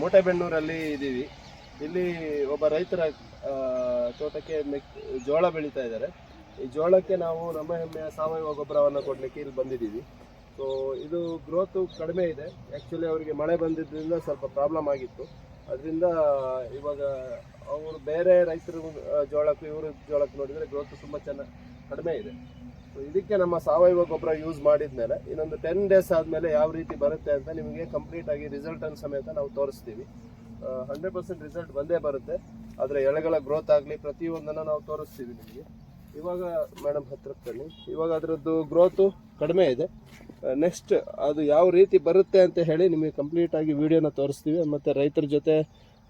ಮೂಟೆಬೆನ್ನೂರಲ್ಲಿ ಇದ್ದೀವಿ ಇಲ್ಲಿ ಒಬ್ಬ ರೈತರ ತೋಟಕ್ಕೆ ಮೆಕ್, ಜೋಳ ಬೆಳೀತಾ ಇದ್ದಾರೆ. ಈ ಜೋಳಕ್ಕೆ ನಾವು ನಮ್ಮ ಹೆಮ್ಮೆಯ ಸಾವಯವ ಗೊಬ್ಬರವನ್ನು ಕೊಡಲಿಕ್ಕೆ ಇಲ್ಲಿ ಬಂದಿದ್ದೀವಿ. ಸೊ ಇದು ಗ್ರೋತು ಕಡಿಮೆ ಇದೆ. ಆ್ಯಕ್ಚುಲಿ ಅವರಿಗೆ ಮಳೆ ಬಂದಿದ್ದರಿಂದ ಸ್ವಲ್ಪ ಪ್ರಾಬ್ಲಮ್ ಆಗಿತ್ತು. ಅದರಿಂದ ಇವಾಗ ಅವರು ಬೇರೆ ರೈತರು ಜೋಳಕ್ಕೂ ಇವರು ಜೋಳಕ್ಕೆ ನೋಡಿದರೆ ಗ್ರೋತು ತುಂಬ ಚೆನ್ನಾಗಿ ಕಡಿಮೆ ಇದೆ. ಇದಕ್ಕೆ ನಮ್ಮ ಸಾವಯವ ಗೊಬ್ಬರ ಯೂಸ್ ಮಾಡಿದ್ಮೇಲೆ ಇನ್ನೊಂದು ಟೆನ್ ಡೇಸ್ ಆದಮೇಲೆ ಯಾವ ರೀತಿ ಬರುತ್ತೆ ಅಂತ ನಿಮಗೆ ಕಂಪ್ಲೀಟ್ ಆಗಿ ರಿಸಲ್ಟ್ ಅನ್ನು ಸಮೇತ ನಾವು ತೋರಿಸ್ತೀವಿ. ಹಂಡ್ರೆಡ್ ಪರ್ಸೆಂಟ್ ರಿಸಲ್ಟ್ ಬಂದೇ ಬರುತ್ತೆ. ಆದರೆ ಎಳೆಗಳ ಗ್ರೋತ್ ಆಗಲಿ ಪ್ರತಿಯೊಂದನ್ನು ನಾವು ತೋರಿಸ್ತೀವಿ ನಿಮಗೆ. ಇವಾಗ ಮೇಡಮ್ ಹತ್ರಕ್ಕೆ ಇವಾಗ ಅದರದ್ದು ಗ್ರೋತು ಕಡಿಮೆ ಇದೆ. ನೆಕ್ಸ್ಟ್ ಅದು ಯಾವ ರೀತಿ ಬರುತ್ತೆ ಅಂತ ಹೇಳಿ ನಿಮಗೆ ಕಂಪ್ಲೀಟ್ ಆಗಿ ವಿಡಿಯೋನ ತೋರಿಸ್ತೀವಿ. ಮತ್ತು ರೈತರ ಜೊತೆ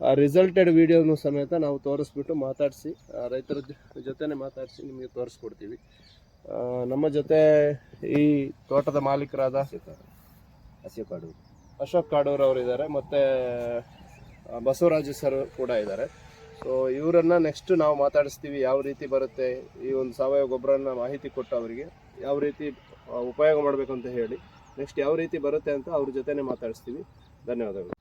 ಆ ರಿಸಲ್ಟೆಡ್ ವಿಡಿಯೋನು ಸಮೇತ ನಾವು ತೋರಿಸ್ಬಿಟ್ಟು ಮಾತಾಡಿಸಿ ರೈತರ ಜೊತೆನೇ ಮಾತಾಡಿಸಿ ನಿಮಗೆ ತೋರಿಸ್ಕೊಡ್ತೀವಿ. ನಮ್ಮ ಜೊತೆ ಈ ತೋಟದ ಮಾಲೀಕರಾದ ಅಶೋಕ್ ಕಾಡು ಅಶೋಕ್ ಕಾಡೂರ್ ಅವರು ಇದ್ದಾರೆ ಮತ್ತು ಬಸವರಾಜು ಸರ್ ಕೂಡ ಇದ್ದಾರೆ. ಸೊ ಇವರನ್ನ ನೆಕ್ಸ್ಟ್ ನಾವು ಮಾತಾಡಿಸ್ತೀವಿ ಯಾವ ರೀತಿ ಬರುತ್ತೆ ಈ ಒಂದು ಸಾವಯವ ಗೊಬ್ಬರನ ಮಾಹಿತಿ ಕೊಟ್ಟು ಅವರಿಗೆ ಯಾವ ರೀತಿ ಉಪಯೋಗ ಮಾಡಬೇಕು ಅಂತ ಹೇಳಿ ನೆಕ್ಸ್ಟ್ ಯಾವ ರೀತಿ ಬರುತ್ತೆ ಅಂತ ಅವ್ರ ಜೊತೆನೆ ಮಾತಾಡಿಸ್ತೀವಿ. ಧನ್ಯವಾದಗಳು.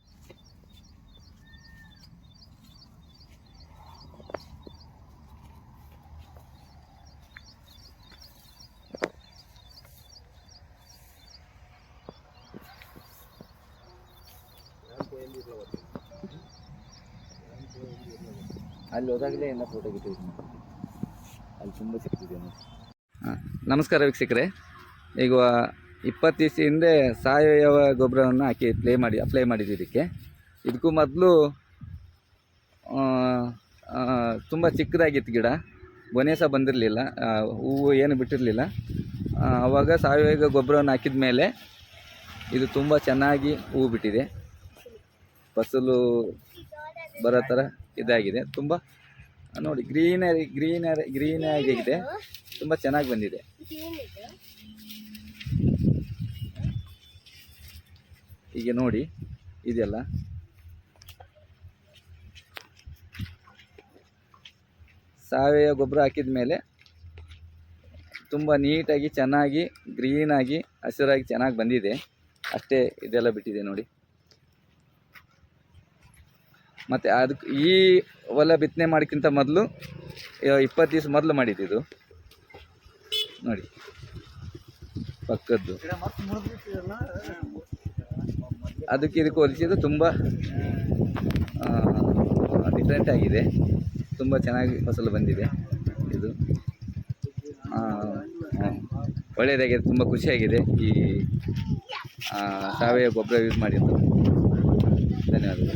ಅಲ್ಲಿ ಹೋದಾಗಲೇ ಎಲ್ಲ ಫೋಟೋ ಗಿಟ್ಟು. ಅಲ್ಲಿ ತುಂಬ ಸಿಗ್ತಿದೆ ಹಾಂ, ನಮಸ್ಕಾರ ವೀಕ್ಷಕರೇ. ಈಗ ಇಪ್ಪತ್ತು ದಿವಸ ಹಿಂದೆ ಸಾವಯವ ಗೊಬ್ಬರವನ್ನು ಹಾಕಿ ಪ್ಲೇ ಮಾಡಿ ಅಪ್ಲೈ ಮಾಡಿದ್ವಿ ಇದಕ್ಕೆ. ಇದಕ್ಕೂ ಮೊದಲು ತುಂಬ ಚಿಕ್ಕದಾಗಿತ್ತು ಗಿಡ. ಗೊನೆ ಸಹ ಬಂದಿರಲಿಲ್ಲ. ಹೂವು ಏನು ಬಿಟ್ಟಿರಲಿಲ್ಲ. ಆವಾಗ ಸಾವಯವ ಗೊಬ್ಬರವನ್ನು ಹಾಕಿದ ಮೇಲೆ ಇದು ತುಂಬ ಚೆನ್ನಾಗಿ ಹೂವು ಬಿಟ್ಟಿದೆ. ಫಸಲು ಬರೋ ಥರ ಇದಾಗಿದೆ. ತುಂಬ, ನೋಡಿ, ಗ್ರೀನರಿ ಗ್ರೀನರಿ ಗ್ರೀನ್ ಆಗಿದೆ. ತುಂಬ ಚೆನ್ನಾಗಿ ಬಂದಿದೆ. ಈಗ ನೋಡಿ, ಇದೆಲ್ಲ. ಸಾವಯವ ಗೊಬ್ಬರ ಹಾಕಿದ ಮೇಲೆ ತುಂಬ ನೀಟಾಗಿ, ಚೆನ್ನಾಗಿ, ಗ್ರೀನಾಗಿ, ಹಸಿರಾಗಿ ಚೆನ್ನಾಗಿ ಬಂದಿದೆ. ಅಷ್ಟೇ ಇದೆಲ್ಲ ಬಿಟ್ಟಿದೆ ನೋಡಿ. ಮತ್ತು ಅದಕ್ಕೆ ಈ ಹೊಲ ಬಿತ್ತನೆ ಮಾಡೋಕ್ಕಿಂತ ಮೊದಲು ಇಪ್ಪತ್ತು ದಿವಸ ಮೊದಲು ಮಾಡಿದ್ದು ನೋಡಿ, ಪಕ್ಕದ್ದು. ಅದಕ್ಕೆ ಇದಕ್ಕೆ ಹೋಲಿಸಿದ್ರೆ ತುಂಬ ಡಿಫ್ರೆಂಟ್ ಆಗಿದೆ. ತುಂಬ ಚೆನ್ನಾಗಿ ಫಸಲು ಬಂದಿದೆ ಇದು. ಒಳ್ಳೆಯದಾಗಿದೆ ತುಂಬ ಖುಷಿಯಾಗಿದೆ ಈ ಸಾವಯವ ಗೊಬ್ಬರ ಯೂಸ್ ಮಾಡಿದ್ದು. ಧನ್ಯವಾದಗಳು.